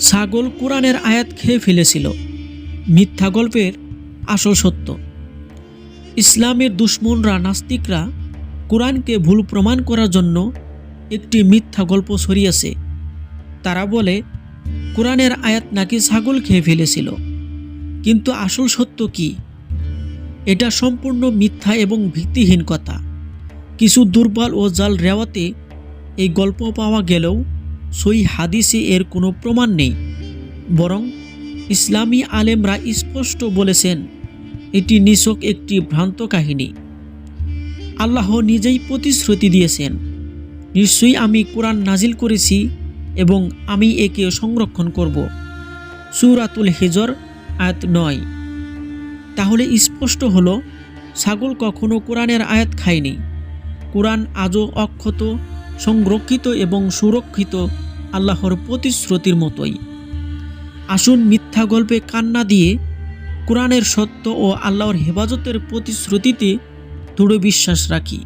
ছাগল কোরআনের আয়াত খেয়ে ফেলেছিল। মিথ্যা গল্পের আসল সত্য। ইসলামের দুশ্মনরা, নাস্তিকরা কোরআনকে ভুল প্রমাণ করার জন্য একটি মিথ্যা গল্প ছড়িয়েছে। তারা বলে, কোরআনের আয়াত নাকি ছাগল খেয়ে ফেলেছিল। কিন্তু আসল সত্য কি? এটা সম্পূর্ণ মিথ্যা এবং ভিত্তিহীন কথা। কিছু দুর্বল ও জাল রেওয়াতে এই গল্প পাওয়া গেলেও সই হাদিসে এর কোনো প্রমাণ নেই। বরং ইসলামী আলেমরা স্পষ্ট বলেছেন, এটি নিছক একটি ভ্রান্ত কাহিনী। আল্লাহ নিজেই প্রতিশ্রুতি দিয়েছেন, নিশ্চয়ই আমি কোরআন নাজিল করেছি এবং আমি একে সংরক্ষণ করব। সুরাতুল হেজর, আয়াত নয়। তাহলে স্পষ্ট হল, ছাগল কখনো কোরআনের আয়াত খায়নি। কোরআন আজও অক্ষত সংরক্ষিত এবং সুরক্ষিত আল্লাহর প্রতিশ্রুতির মতোই। আসুন মিথ্যা গল্পে কান্না দিয়ে কোরআনের সত্য ও আল্লাহর হেফাজতের প্রতিশ্রুতিতে দৃঢ় বিশ্বাস রাখি।